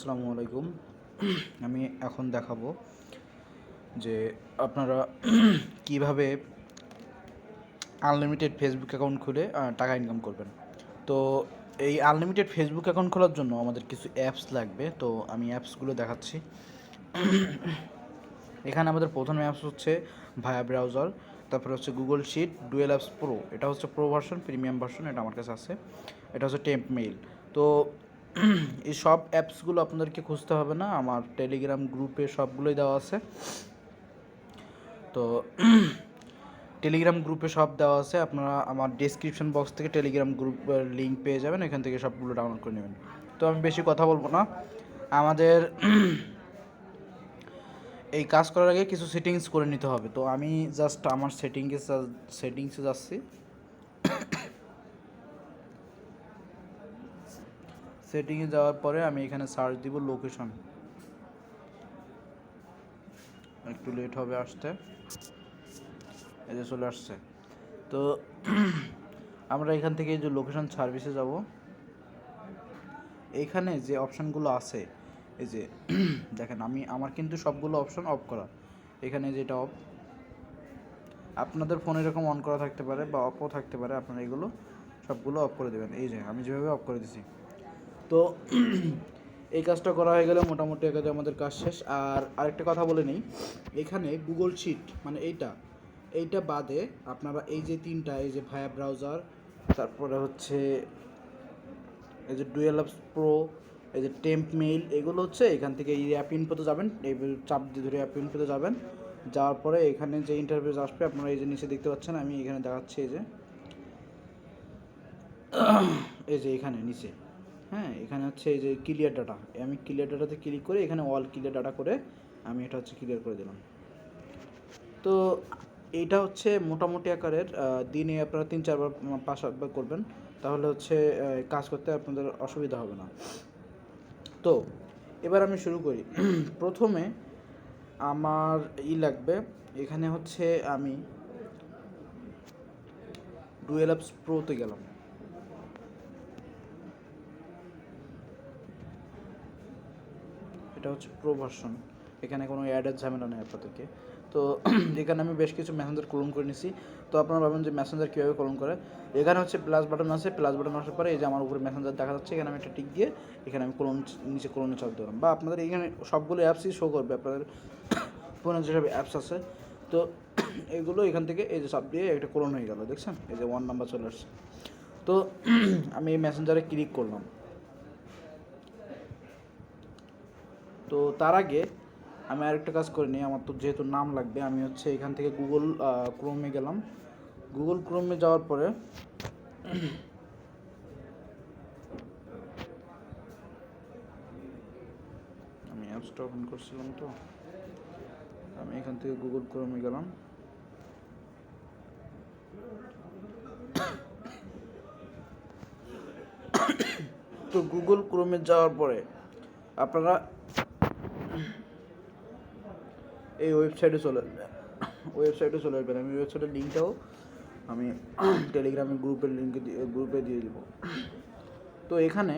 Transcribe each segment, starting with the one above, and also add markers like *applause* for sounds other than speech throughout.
আসসালামু আলাইকুম। আমি এখন দেখাবো যে আপনারা কীভাবে আনলিমিটেড ফেসবুক অ্যাকাউন্ট খুলে টাকা ইনকাম করবেন। তো এই আনলিমিটেড ফেসবুক অ্যাকাউন্ট খোলার জন্য আমাদের কিছু অ্যাপস লাগবে। তো আমি অ্যাপসগুলো দেখাচ্ছি। এখানে আমাদের প্রথম অ্যাপস হচ্ছে ভায়া ব্রাউজার তারপরে হচ্ছে Google sheet dual apps pro এটা হচ্ছে প্রো ভার্সন প্রিমিয়াম ভার্সন এটা আমার কাছে আছে। এটা হচ্ছে টেম্প মেইল তো এই সব অ্যাপসগুলো আপনাদেরকে খুঁজতে হবে না। আমার টেলিগ্রাম গ্রুপে সবগুলোই দেওয়া আছে। তো টেলিগ্রাম গ্রুপে সব দেওয়া আছে। আপনারা আমার ডেসক্রিপশন বক্স থেকে টেলিগ্রাম গ্রুপের লিঙ্ক পেয়ে যাবেন। এখান থেকে সবগুলো ডাউনলোড করে নেবেন। তো আমি বেশি কথা বলব না। আমাদের এই কাজ করার আগে কিছু সেটিংস করে নিতে হবে। তো আমি জাস্ট আমার সেটিংসে সেটিংসে যাচ্ছি। সেটিংয়ে যাওয়ার পরে আমি এখানে সার্চ দিব লোকেশন একটু লেট হবে আসতে। এই যে চলে আসছে। তো *clears throat* আমরা এখান থেকে এই যে লোকেশন সার্ভিসে যাব। এইখানে যে অপশানগুলো আছে, এই যে *clears throat* দেখেন, আমি, আমার কিন্তু সবগুলো অপশান অফ করা। এখানে যেটা অফ আপনাদের ফোন এরকম অন করা থাকতে পারে বা অফও থাকতে পারে, আপনারা এগুলো সবগুলো অফ করে দেবেন। এই যে, আমি যেভাবে অফ করে দিছি। তো *clears throat* এই কাজটা করা হয়ে গেলে মোটামুটি একাজে আমাদের কাজ শেষ। আর আরেকটা কথা বলে নিই, এখানে গুগল শিট মানে এইটা এইটা বাদে আপনারা এই যে তিনটা, এই যে ভায়া ব্রাউজার তারপরে হচ্ছে এই যে ডুয়েল প্রো এই যে টেম্প মেইল এগুলো হচ্ছে এখান থেকে এই অ্যাপ ইনপোতে যাবেন, এই চাপ দিয়ে ধরে অ্যাপ ইনপোতে যাবেন। যাওয়ার পরে এখানে যে ইন্টারভিউ আসবে, আপনারা এই যে নিচে দেখতে পাচ্ছেন, আমি এখানে দেখাচ্ছি এই যে *clears throat* এই যে এখানে, নিচে। হ্যাঁ এখানে হচ্ছে এই যে ক্লিয়ার ডাটা আমি ক্লিয়ার ডাটাতে ক্লিক করে এখানে অল ক্লিয়ার ডাটা করে আমি এটা হচ্ছে ক্লিয়ার করে দিলাম। তো এইটা হচ্ছে মোটামুটি আকারের দিনে আপনারা তিন, চারবার পাঁচ সাতবার করবেন, তাহলে হচ্ছে কাজ করতে আপনাদের অসুবিধা হবে না। তো এবার আমি শুরু করি। *clears throat* প্রথমে আমার ই লাগবে, এখানে হচ্ছে আমি ডুয়েল অ্যাপস প্রোতে গেলাম। এটা হচ্ছে প্রো ভার্সন এখানে কোনো অ্যাডের ঝামেলা নেই আপনাদেরকে। তো এখানে আমি বেশ কিছু মেসেঞ্জার ক্লোন করে নিছি। তো আপনারা ভাবেন যে মেসেঞ্জার কীভাবে ক্লোন করে? এখানে হচ্ছে প্লাস বাটন আছে প্লাস বাটন আসার পরে এই যে আমার উপরে মেসেঞ্জার দেখা যাচ্ছে, এখানে আমি একটা টিক দিয়ে এখানে আমি ক্লোন নিচে ক্লোনে চাপ দিলাম। বা আপনাদের এখানে সবগুলো অ্যাপসই শো করবে, আপনাদের ফোনে যেসব অ্যাপস আছে। তো এগুলো এখান থেকে এই যে চাপ দিয়ে একটা ক্লোন হয়ে গেল, দেখছেন? এই যে ওয়ান নাম্বার চলে আসছে। তো আমি এই মেসেঞ্জারে ক্লিক করলাম। তো তার আগে আমি আরেকটা কাজ করে নিই, আমার তো যেহেতু নাম লাগবে, আমি হচ্ছে এখান থেকে গুগল ক্রোমে গেলাম। গুগল ক্রোমে যাওয়ার পরে আমি অ্যাপসটা ওপেন করছিলাম তো, আমি এখান থেকে গুগল ক্রোমে গেলাম। তো গুগল ক্রোমে যাওয়ার পরে আপনারা এই ওয়েবসাইটে চলে আসবেন ওয়েবসাইটে চলে আসবেন আমি ওয়েবসাইটের লিঙ্কটাও আমি টেলিগ্রামের গ্রুপের লিঙ্কে গ্রুপে দিয়ে দিব। তো এখানে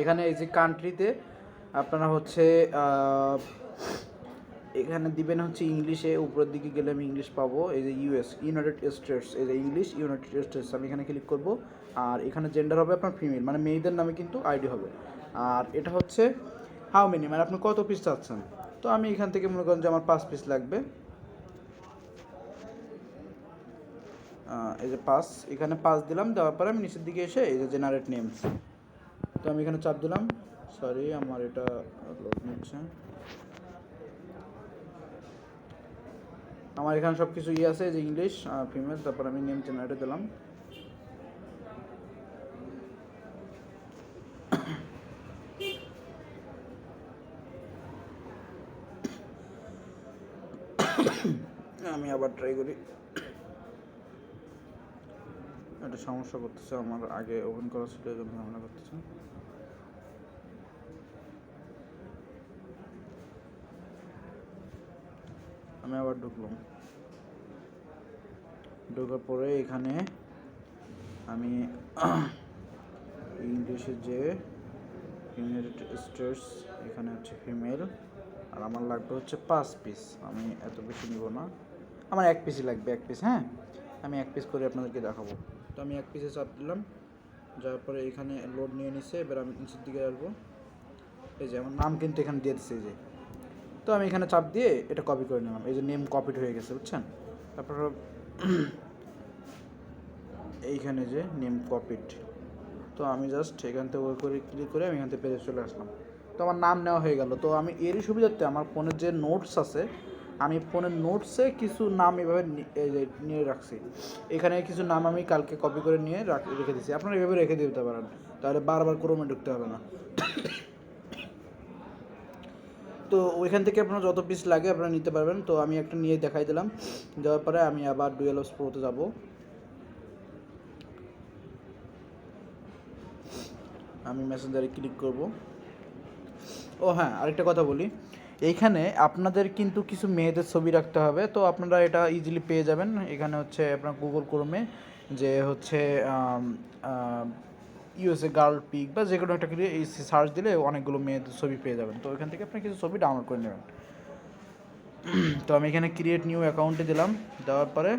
এখানে এই যে কান্ট্রিতে আপনারা হচ্ছে এখানে দিবেন হচ্ছে ইংলিশে উপরের দিকে গেলে আমি ইংলিশ পাবো। এই যে ইউএস ইউনাইটেড স্টেটস এই যে ইংলিশ ইউনাইটেড স্টেটস আমি এখানে ক্লিক করব। আর এখানে জেন্ডার হবে আপনার ফিমেল মানে মেয়েদের নামে কিন্তু আইডি হবে। আর এটা হচ্ছে হাউ মেনি মানে আপনি কত পিস চাচ্ছেন? তো আমি এখান থেকে মনে করেন যে আমার পাঁচ পিস লাগবে। এই যে পাঁচ, এখানে পাঁচ দিলাম, দেওয়ার পরে আমি নিচের দিকে এসে এই যে জেনারেট নেমস তো আমি এখানে চাপ দিলাম। সরি আমার এটা নিচ্ছে আমার এখানে সব কিছু ইয়ে আছে যে ইংলিশ ফিমেল তারপর আমি নেম জেনারেটে দিলাম আমি আবার ট্রাই করি। এটা সমস্যা করতেছে, আমার আগে ওপেন করা ছিল এই জন্য ঝামেলা করতেছে। আমি আবার ঢুকলাম। ঢোকার পরে এখানে আমি ইংলিশে যে ইউনাইটেড স্টেটস এখানে হচ্ছে ফিমেল আর আমার লাগবে হচ্ছে পাঁচ পিস আমি এত বেশি নিব না। আমার এক পিসই লাগবে, এক পিস হ্যাঁ? আমি এক পিস করে আপনাদেরকে দেখাবো। তো আমি এক পিসে চাপ দিলাম, যাওয়ার পরে এখানে লোড নিয়ে নিছে, এবার আমি নিচের দিকে আসব। এই যে, আমার নাম কিন্তু এখানে দিয়ে দিচ্ছে যে। তো আমি এখানে চাপ দিয়ে এটা কপি করে নিলাম। এই যে নেম কপিড হয়ে গেছে, বুঝছেন? তারপর *clears throat* এইখানে যে নেম কপিড তো আমি জাস্ট এখান থেকে ওই করে ক্লিক করে আমি এখান থেকে পেজে চলে আসলাম। তো আমার নাম নেওয়া হয়ে গেল। তো আমি এরই সুবিধার্থে আমার ফোনের যে নোটস আছে আমি ফোনের নোটসে কিছু নাম এভাবে নিয়ে রাখছি। এখানে কিছু নাম আমি কালকে কপি করে নিয়ে রেখে দিয়েছি আপনারা এভাবে রেখে দিতে পারেন। তাহলে বারবার ক্রমে ঢুকতে হবে না। তো ওইখান থেকে আপনার যত পিস লাগে আপনারা নিতে পারবেন। তো আমি একটা নিয়ে দেখাই দিলাম। দেওয়ার পরে আমি আবার ডুয়েল অফ প্রোতে যাব। আমি মেসেঞ্জারে ক্লিক করব। ও হ্যাঁ আরেকটা কথা বলি। এইখানে আপনাদের কিন্তু কিছু মেয়েদের ছবি রাখতে হবে। তো আপনারা এটা ইজিলি পেয়ে যাবেন। এখানে হচ্ছে আপনার গুগল ক্রোমে যে হচ্ছে ইউএসএ গার্ল পিক বা যে কোনো একটা এই সার্চ দিলে অনেকগুলো মেয়েদের ছবি পেয়ে যাবেন। তো ওইখান থেকে আপনি কিছু ছবি ডাউনলোড করে নেবেন। তো আমি এখানে ক্রিয়েট নিউ অ্যাকাউন্টে দিলাম। দেওয়ার পরে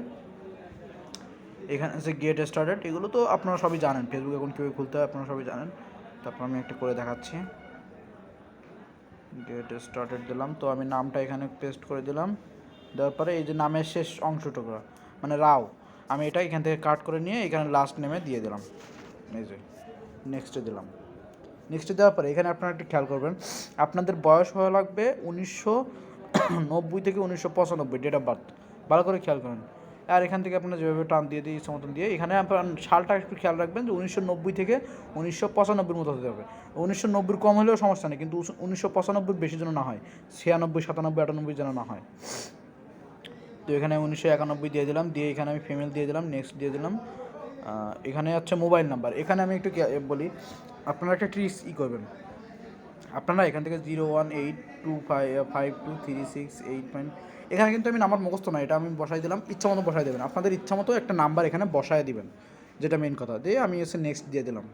এখানে যে গেট স্টার্টেড এগুলো তো আপনারা সবই জানেন। ফেসবুক অ্যাকাউন্ট কীভাবে খুলতে হয় আপনারা সবই জানেন। তারপর আমি একটা করে দেখাচ্ছি। গেট স্টার্টেড দিলাম। তো আমি নামটা এখানে পেস্ট করে দিলাম। দেওয়ার পরে এই যে নামের শেষ অংশটুকু মানে রাও, আমি এটা এখান থেকে কাট করে নিয়ে এখানে লাস্ট নেমে দিয়ে দিলাম। এই যে নেক্সটে দিলাম। নেক্সটে দেওয়ার পরে এখানে আপনারা একটু খেয়াল করবেন, আপনাদের বয়স হওয়া লাগবে? উনিশশো নব্বই থেকে উনিশশো পঁচানব্বই ডেট অফ বার্থ ভালো করে খেয়াল করেন। আর এখান থেকে আপনারা যেভাবে টান দিয়ে ইচ্ছে মতন দিয়ে, এখানে আপনার সালটা একটু খেয়াল রাখবেন যে উনিশশো নব্বই থেকে উনিশশো পঁচানব্বইয়ের মতো হতে হবে। উনিশশো নব্বইয়ের কম হলেও সমস্যা নেই, কিন্তু উনিশশো পঁচানব্বই বেশি যেন না হয়, ছিয়ানব্বই, সাতানব্বই, আটানব্বই যেন না হয়। তো এখানে উনিশশো একানব্বই দিয়ে দিলাম, দিয়ে এখানে আমি ফিমেল দিয়ে দিলাম নেক্সট দিয়ে দিলাম। এখানে হচ্ছে মোবাইল নাম্বার এখানে আমি একটু বলি, আপনারা একটা ট্রিক্স ই করবেন। আপনারা এখান থেকে zero one eight two five five two three six eight point এখানে কিন্তু আমি নাম্বার মুখস্থ নয় এটা আমি বসাই দিলাম, ইচ্ছা মতো বসাই দেবেন। আপনাদের ইচ্ছা মতো একটা নাম্বার এখানে বসায় দিবেন, যেটা মেন কথা। দিয়ে আমি এসে নেক্সট দিয়ে দিলাম।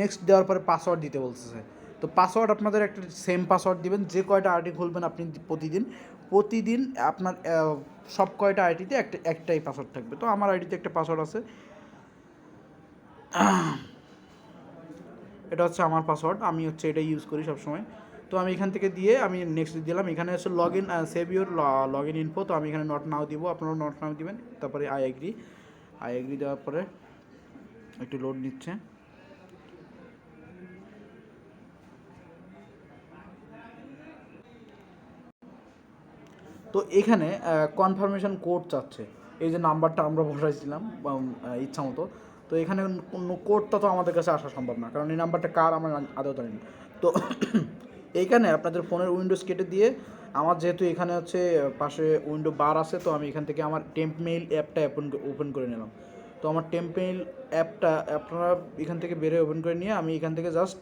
নেক্সট দেওয়ার পরে পাসওয়ার্ড দিতে বলতেছে। তো পাসওয়ার্ড আপনাদের একটা সেম পাসওয়ার্ড দিবেন, যে কয়টা আইডি খুলবেন আপনি প্রতিদিন প্রতিদিন আপনার সব কয়টা আইডিতে একটা, একটাই পাসওয়ার্ড থাকবে। তো আমার আইডিতে একটা পাসওয়ার্ড আছে। *clears throat* এটা হচ্ছে আমার পাসওয়ার্ড আমি হচ্ছে এটা ইউজ করি সবসময়। তো আমি এখান থেকে দিয়ে আমি নেক্সট দিলাম। এখানে হচ্ছে log in save your log in info তো আমি এখানে নট নাও দিব। আপনারা নট নাও দিবেন। তারপরে আই এগ্রি আই এগ্রি দেওয়ার পরে একটু লোড নিচ্ছে। তো এখানে কনফার্মেশন কোড চাচ্ছে। এই যে নাম্বারটা আমরা বসাইছিলাম ইচ্ছা মতো। তো এখানে কোনো কোডটা তো আমাদের কাছে আসা সম্ভব না। কারণ এই নাম্বারটা কার আমরা আদৌ জানি না। তো এইখানে আপনাদের ফোনের উইন্ডোজ কেটে দিয়ে আমার যেহেতু এখানে হচ্ছে, পাশে উইন্ডো বার আছে, তো আমি এখান থেকে আমার টেম্প মেইল অ্যাপটা ওপেন ওপেন করে নিলাম। তো আমার টেম্প মেইল অ্যাপটা আপনারা এখান থেকে বেরোয় ওপেন করে নিয়ে আমি এখান থেকে জাস্ট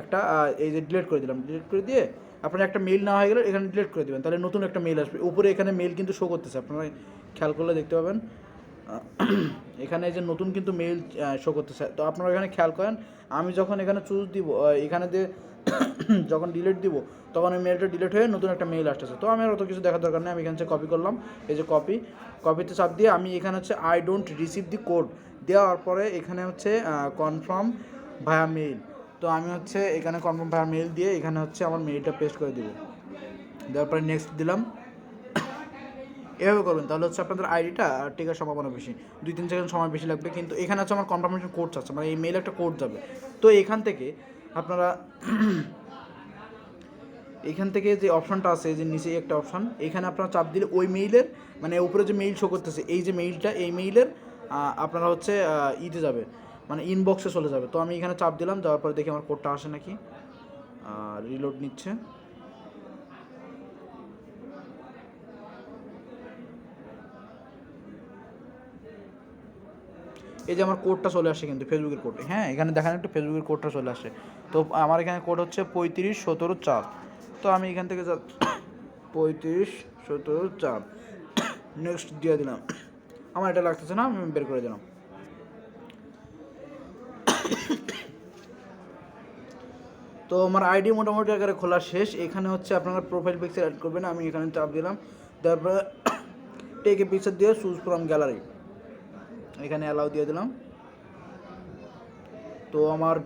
একটা এই যে ডিলিট করে দিলাম। ডিলিট করে দিয়ে আপনার একটা মেইল না হয়ে গেলে এখানে ডিলিট করে দেবেন। তাহলে নতুন একটা মেইল আসবে। উপরে এখানে মেইল কিন্তু শো করতেছে। আপনারা খেয়াল করলে দেখতে পাবেন। এখানে যে নতুন কিন্তু মেইল শো করতেছে। তো আপনারা এখানে খেয়াল করেন, আমি যখন এখানে চুজ দিব এখানে দিয়ে *coughs* যখন ডিলিট দিব, তখন ওই মেলটা ডিলিট হয়ে নতুন একটা মেইল আসতেছে। তো আমি আর অত কিছু দেখার দরকার নেই, আমি এখানে কপি করলাম। এই যে কপি কপিতে চাপ দিয়ে আমি এখানে হচ্ছে I don't receive the code দেওয়ার পরে এখানে হচ্ছে কনফার্ম ভায়া মেইল তো আমি হচ্ছে এখানে কনফার্ম ভায়া মেইল দিয়ে এখানে হচ্ছে আমার মেইলটা পেস্ট করে দিব। দেওয়ার পরে নেক্সট দিলাম। এভাবে করবেন তাহলে হচ্ছে আপনাদের আইডিটা টেকার সম্ভাবনা বেশি। দুই তিন সেকেন্ড সময় বেশি লাগবে, কিন্তু এখানে হচ্ছে আমার কনফার্মেশন কোড আছে মানে এই মেইল একটা কোড যাবে। তো এখান থেকে আপনারা *clears throat* এখান থেকে যে অপশনটা আছে যে নিচে একটা অপশন এখানে আপনারা চাপ দিলে ওই মেইলের মানে উপরে যে মেইল শো করতেছে, এই যে মেইলটা এই মেইলের আপনারা হচ্ছে ইতে যাবে মানে ইনবক্সে চলে যাবে। তো আমি এখানে চাপ দিলাম দেওয়ার পরে দেখি আমার কোডটা আসে নাকি। রিলোড নিচ্ছে। এই যে আমার কোডটা চলে আসে কিন্তু ফেসবুকের কোড হ্যাঁ এখানে দেখেন একটু ফেসবুকের কোডটা চলে আসে। তো আমার এখানে কোড হচ্ছে পঁয়ত্রিশ সতেরো চার। তো আমি এখান থেকে পঁয়ত্রিশ সতেরো চার। নেক্সট দিয়ে দিলাম। আমার এটা লাগতেছে না, আমি বের করে দিলাম। তো আমার আইডি মোটামুটি আকারে খোলা শেষ। এখানে হচ্ছে আপনারা প্রোফাইল পিকচার অ্যাড করবেন, আমি এখানে চাপ দিলাম। তারপরে টেক পিকচার দিয়ে চুজ ফ্রম গ্যালারি এখানে অ্যালাউ দিয়ে দিলাম। তো আমার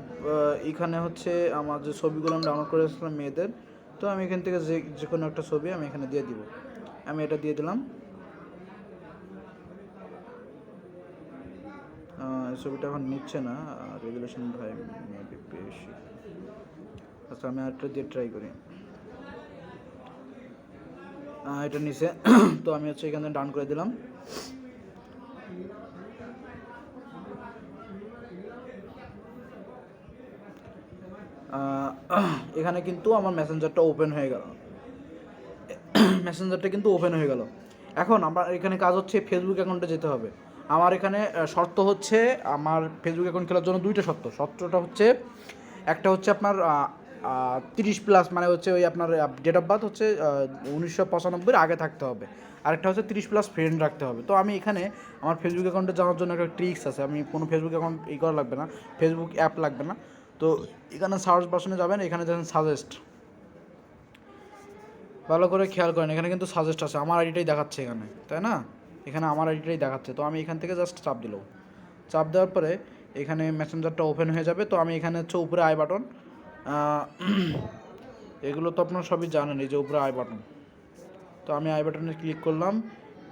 এখানে হচ্ছে আমার যে ছবিগুলো আমি ডাউনলোড করে এসেছিলাম মেয়েদের, তো আমি এখান থেকে যে যে কোনো একটা ছবি আমি এখানে দিয়ে দিব। আমি এটা দিয়ে দিলাম। ছবিটা এখন নিচ্ছে না রেগুলেশন ভাই মেবি বেশি। আচ্ছা আমি আরেকটা দিয়ে ট্রাই করি। এটা নিচে *coughs* তো আমি হচ্ছে এখানে ডান করে দিলাম। এখানে কিন্তু আমার মেসেঞ্জারটা ওপেন হয়ে গেল। মেসেঞ্জারটা কিন্তু ওপেন হয়ে গেল। এখন আমার এখানে কাজ হচ্ছে ফেসবুক অ্যাকাউন্টে যেতে হবে। আমার এখানে শর্ত হচ্ছে আমার ফেসবুক অ্যাকাউন্ট খোলার জন্য দুইটা শর্ত। শর্তটা হচ্ছে, একটা হচ্ছে আপনার তিরিশ প্লাস মানে হচ্ছে ওই আপনার ডেট অফ বার্থ হচ্ছে উনিশশো পঁচানব্বইয়ের আগে থাকতে হবে। আরেকটা হচ্ছে তিরিশ প্লাস ফ্রেন্ড রাখতে হবে। তো আমি এখানে আমার ফেসবুক অ্যাকাউন্টে যাওয়ার জন্য একটা ট্রিক্স আছে। আমি কোনো ফেসবুক অ্যাকাউন্ট ই করা লাগবে না। ফেসবুক অ্যাপ লাগবে না। তো এখানে সার্চ বাসনে যাবেন, এখানে দেখেন সাজেস্ট ভালো করে খেয়াল করেন, এখানে কিন্তু সাজেস্ট আছে, আমার আইডিটাই দেখাচ্ছে এখানে, তাই না? এখানে আমার আইডিটাই দেখাচ্ছে, তো আমি এখান থেকে জাস্ট চাপ দিলাম। চাপ দেওয়ার পরে এখানে মেসেঞ্জারটা ওপেন হয়ে যাবে, তো আমি এখানে হচ্ছে উপরে আই বাটন এগুলো তো আপনারা সবই জানেন, এই যে উপরে আই বাটন তো আমি আই বাটনে ক্লিক করলাম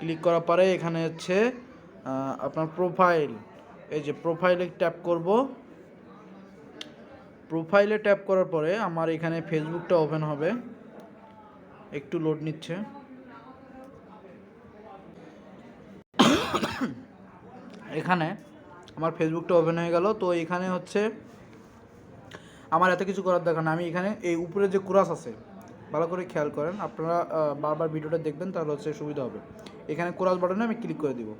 ক্লিক করার পরে এখানে হচ্ছে আপনার প্রোফাইল এই যে প্রোফাইলে ট্যাপ করব প্রোফাইলে ট্যাপ করার পরে আমার এখানে ফেসবুকটা ওপেন হবে। একটু লোড নিচ্ছে। এখানে আমার ফেসবুকটা ওপেন হয়ে গেল। তো এখানে হচ্ছে আমার এত কিছু করার দরকার না আমি এখানে এই উপরে যে কুরাস আছে, ভালো করে খেয়াল করেন। আপনারা বারবার ভিডিওটা দেখবেন, তাহলে হচ্ছে সুবিধা হবে। এখানে কোরাস বাটনে আমি ক্লিক করে দিব।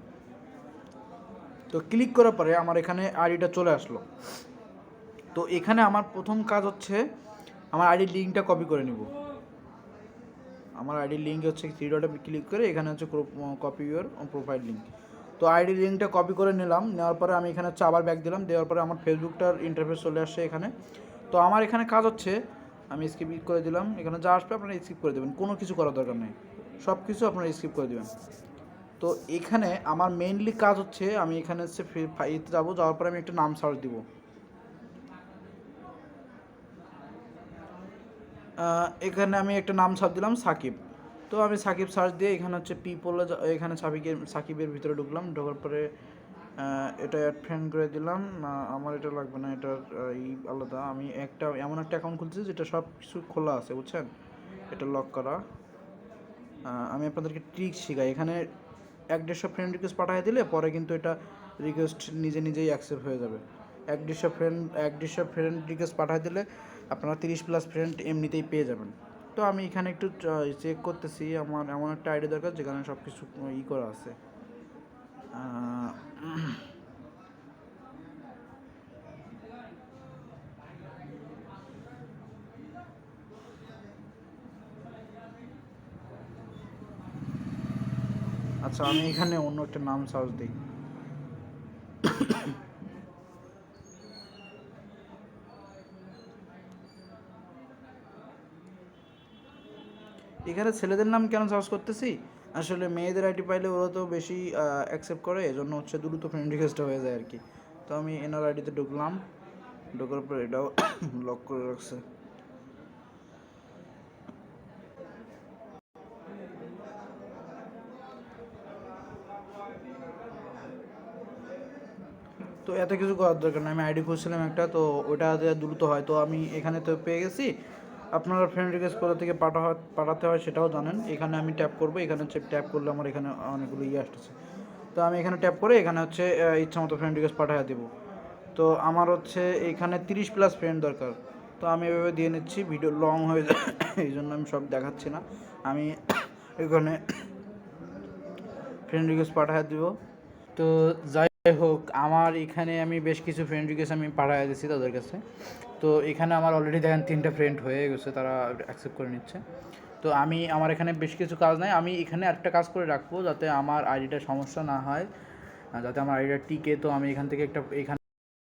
তো ক্লিক করার পরে আমার এখানে আইডিটা চলে আসলো। তো এখানে আমার প্রথম কাজ হচ্ছে আমার আইডির লিঙ্কটা কপি করে নিব। আমার আইডির লিঙ্ক হচ্ছে থ্রি ডটে ক্লিক করে এখানে হচ্ছে কপি ইউর প্রোফাইল লিঙ্ক তো আইডির লিঙ্কটা কপি করে নিলাম, নেওয়ার পরে আমি এখানে হচ্ছে আবার ব্যাক দিলাম, দেওয়ার পরে আমার ফেসবুকটার ইন্টারফেস চলে আসছে এখানে। তো আমার এখানে কাজ হচ্ছে, আমি স্কিপ করে দিলাম, এখানে যা আসবে আপনারা স্কিপ করে দেবেন, কোনো কিছু করার দরকার নেই। সব কিছু আপনারা স্কিপ করে দেবেন। তো এখানে আমার মেইনলি কাজ হচ্ছে, আমি এখানে হচ্ছে ইতে যাব, যাওয়ার পরে আমি একটা নাম সার্চ দিব। এখানে আমি একটা নাম সার্চ দিলাম সাকিব। তো আমি সাকিব সার্চ দিয়ে এখানে হচ্ছে পিপলে এখানে সাকিবের সাকিবের ভিতরে ঢুকলাম, ঢোকার পরে এটা অ্যাড ফ্রেন্ড করে দিলাম। আমার এটা লাগবে না, এটার এই আলাদা। আমি একটা, এমন একটা অ্যাকাউন্ট খুলছি যেটা সব কিছু খোলা আছে, বুঝছেন? এটা লক করা। আমি আপনাদেরকে ট্রিক শেখাই। এখানে এক দেড়শো ফ্রেন্ড রিকোয়েস্ট পাঠিয়ে দিলে পরে কিন্তু এটা রিকোয়েস্ট নিজে নিজেই অ্যাকসেপ্ট হয়ে যাবে। এক দেড়শো ফ্রেন্ড এক দেড়শো ফ্রেন্ড রিকোয়েস্ট পাঠিয়ে দিলে আপনারা তিরিশ প্লাস ফ্রেন্ড এমনিতেই পেয়ে যাবেন। তো আমি এখানে একটু চেক করতেছি, আমার এমন একটা আইডি দরকার, যেখানে সব কিছু ই করা আছে। আচ্ছা আমি এখানে অন্য একটা নাম সার্চ দিই। এখানে ছেলেদের নাম কেন সার্চ করতেছি? আসলে মেয়েদের আইডি পাইলে ওরা তো বেশি অ্যাকসেপ্ট করে, এজন্য হচ্ছে দ্রুত ফ্রেন্ড রিকোয়েস্টটা হয়ে যায় আর কি তো আমি এনার আইডিতে ঢুকলাম। ঢোকার পর এটাও *coughs* লক করে রাখছে। তো এত কিছু করার দরকার নেই। আমি আইডি খুঁজছিলাম একটা, তো ওটা দ্রুত হয়, তো আমি এখানে তো পেয়ে গেছি। আপনারা ফ্রেন্ড রিকোয়েস্ট কোথা থেকে পাঠা পাঠাতে হয় সেটাও জানেন। এখানে আমি ট্যাপ করব, এখানে হচ্ছে ট্যাপ করলে আমার এখানে অনেকগুলো ইয়ে আসতেছে। তো আমি এখানে ট্যাপ করে এখানে হচ্ছে ইচ্ছা মতো ফ্রেন্ড রিকোয়েস্ট পাঠিয়ে দেবো। তো আমার হচ্ছে এখানে তিরিশ প্লাস ফ্রেন্ড দরকার। তো আমি এভাবে দিয়ে নিচ্ছি ভিডিও লং হয়ে যায়, এই জন্য আমি সব দেখাচ্ছি না। আমি এখানে ফ্রেন্ড রিকোয়েস্ট পাঠিয়ে দিব। তো যাই হোক, আমার এখানে আমি বেশ কিছু ফ্রেন্ড রিকোয়েস্ট আমি পাঠিয়ে দিচ্ছি তাদের কাছে। তো এখানে আমার অলরেডি দেখেন তিনটা ফ্রেন্ড হয়ে গেছে, তারা অ্যাকসেপ্ট করে নিচ্ছে। তো আমি, আমার এখানে বেশ কিছু কাজ নাই, আমি এখানে একটা কাজ করে রাখব যাতে আমার আইডিটা সমস্যা না হয়। যাতে আমার আইডিটা টিকে, তো আমি এখান থেকে একটা, এখানে